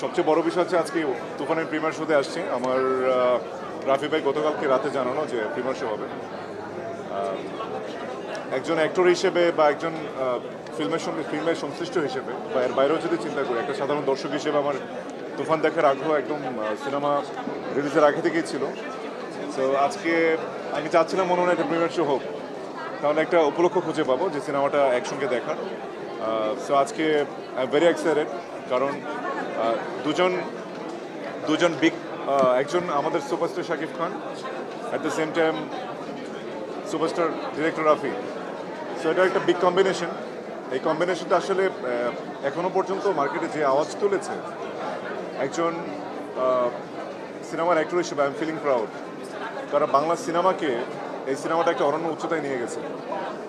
সবচেয়ে বড় বিষয় হচ্ছে আজকে তুফানের প্রিমিয়ার শোতে আসছি। আমার রাফি ভাই গতকালকে রাতে জানানো যে প্রিমিয়ার শো হবে। একজন অ্যাক্টর হিসেবে বা একজন ফিল্মের সঙ্গে ফিল্মের সংশ্লিষ্ট হিসেবে বা এর বাইরেও যদি চিন্তা করি, একটা সাধারণ দর্শক হিসেবে আমার তুফান দেখার আগ্রহ একদম সিনেমা রিলিজের আগে থেকেই ছিল। তো আজকে আমি চাচ্ছিলাম মনে হয় একটা প্রিমিয়ার শো হোক। তাহলে একটা উপলক্ষ খুঁজে পাবো যে সিনেমাটা একসঙ্গে দেখার। সো আজকে আই ভেরি এক্সাইটেড কারণ দুজন দুজন বিগ একজন আমাদের superstar Shakib Khan at the same time superstar director Rafi. So এটা একটা বিগ কম্বিনেশন এই কম্বিনেশনটা আসলে আহ, এখনও পর্যন্ত মার্কেটে যে আওয়াজ তুলেছে একজন সিনেমার অ্যাক্টর হিসেবে আই এম ফিলিং প্রাউড কারণ বাংলা সিনেমাকে এই সিনেমাটা একটা অরণ্য উচ্চতায় নিয়ে গেছে।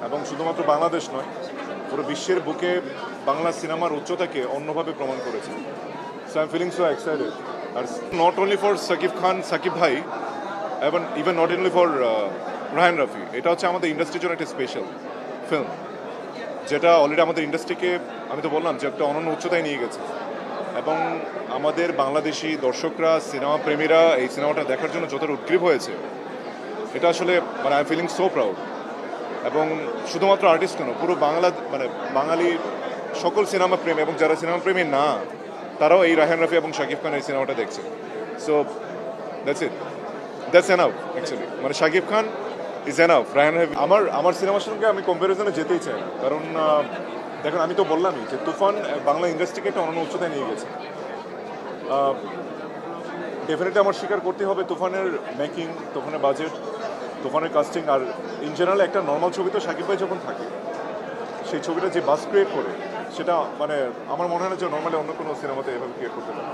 এবং শুধুমাত্র বাংলাদেশ নয় পুরো বিশ্বের বুকে বাংলা সিনেমার উচ্চতাকে অন্যভাবে প্রমাণ করেছে। So I am feeling so excited R not only for Shakib Khan Shakib ভাই এবং even not only for Raihan Rafi এটা হচ্ছে আমাদের ইন্ডাস্ট্রির জন্য একটা স্পেশাল ফিল্ম যেটা অলরেডি আমাদের ইন্ডাস্ট্রিকে আমি তো বললাম যে একটা অনন্য উচ্চতায় নিয়ে গেছে। এবং আমাদের বাংলাদেশি দর্শকরা সিনেমা প্রেমীরা এই সিনেমাটা দেখার জন্য যতটা উদ্গ্রীব হয়েছে, এটা আসলে মানে আই ফিলিং সো প্রাউড এবং শুধুমাত্র আর্টিস্ট কেন, পুরো বাংলা মানে বাঙালি সকল সিনেমা প্রেমী এবং যারা সিনেমা প্রেমী না তারাও এই রাহান রাফি এবং শাকিব খান এই সিনেমাটা দেখছে। So that's it that's enough actually মানে শাকিব খান ইজ এনাফ রাহান রাফি আমার আমার সিনেমার সঙ্গে আমি কম্প্যারিজনে যেতেই চাই না। কারণ দেখুন, আমি তো বললামই যে তুফান বাংলা ইন্ডাস্ট্রিকে একটা অনন্য উচ্চতায় নিয়ে গেছে। ডেফিনেটলি আমার স্বীকার করতে হবে তুফানের মেকিং তুফানের বাজেট তুফানের কাস্টিং আর ইন জেনারেল একটা নর্মাল ছবি তো সাকিব ভাই যখন থাকে সেই ছবিটা যে বাস ক্রিয়েট করে, সেটা মানে আমার মনে হয় না যে নর্মালি অন্য কোনো সিনেমাতে এভাবে ক্রিয়েট করতে পারে।